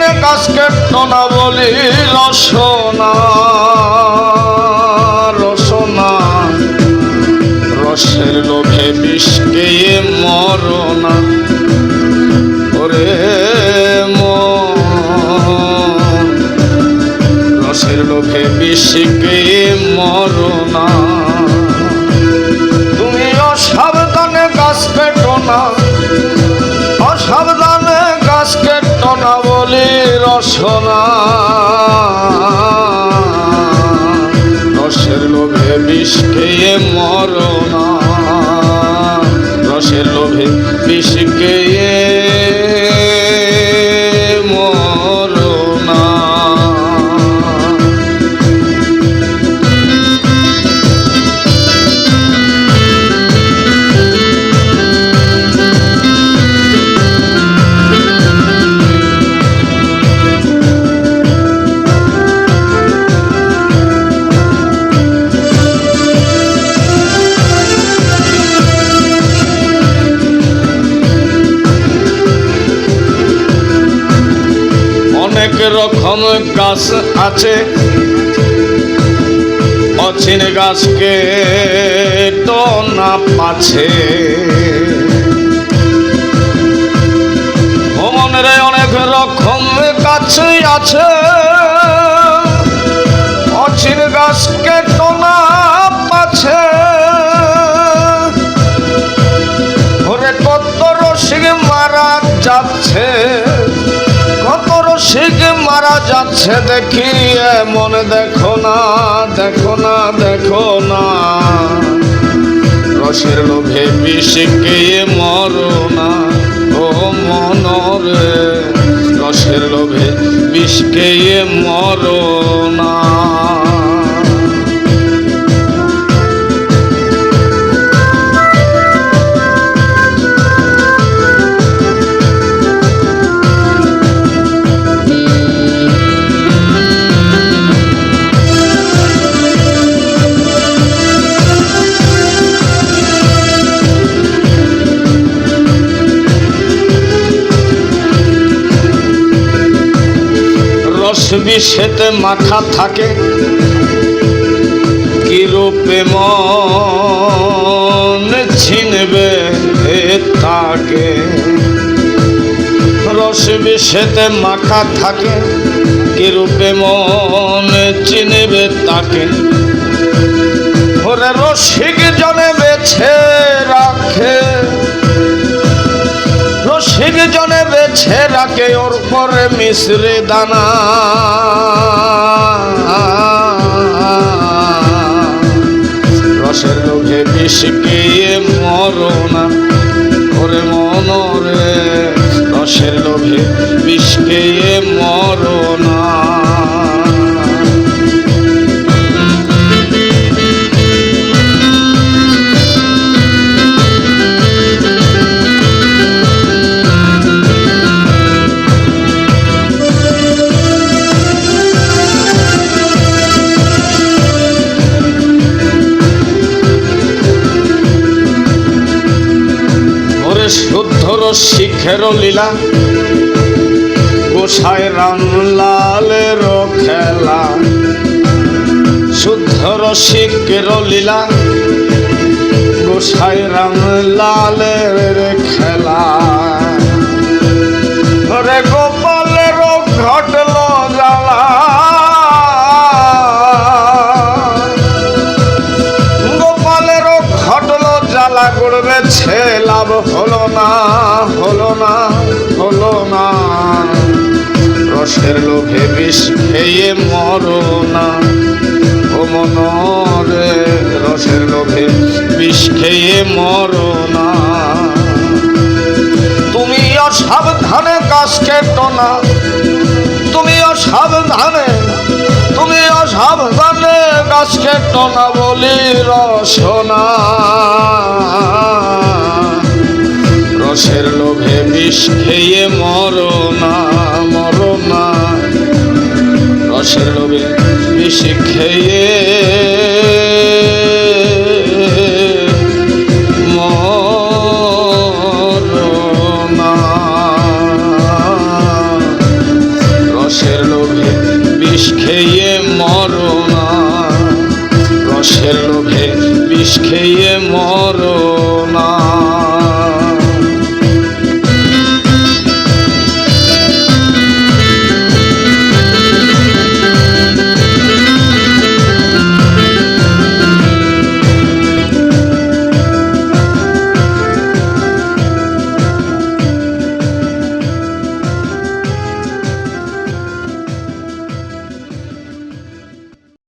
অসাবধানে গাছ কেটো না বলি, রসনা রসনা। রসের লোভে বিষকে মরনা। ওরে মন। রসের লোভে বিষকে মরনা। রসের লোভে বিষ খেয়ে মরনা রসের লোভে বিষ খেয়ে রকম গাছ আছে। অচিন গাছকে তো না পাছে। ভ্রমণের অনেক রকম গাছ আছে। কত মারা যাচ্ছে দেখি এমন দেখো না দেখো না দেখো না। রসের লোভে বিষকে মরো না ও মনরে। রসের লোভে বিষকে মরো না রস বিষেতে মাখা থাকে। কি রূপে মন ছিনবে তাকে? রস বিষেতে মাখা থাকে কি মন চিনবে তাকে? ওরে রসিক জনে রাখে ওর পরে মিশ্রে দানা। শুদ্ধ শিখের লীলা। গোসাই রাম লালের খেলা। শুদ্ধ শিখের লীলা। গোসাই রাম লালের খেলা। রসের লোভে বিষ খেয়ে মরো না। ও মনরে রসের লোভে বিষ খেয়ে মরো না। তুমি অসাবধানে গাছ কেটো না। তুমি অসাবধানে তুমি অসাবধানে গাছ কেটো না বলি রসনা। রসের লোভে বিষ খেয়ে শিখিয়ে রসের লোভে বিষ খেয়ে মরনা। রসের লোভে বিষ খেয়ে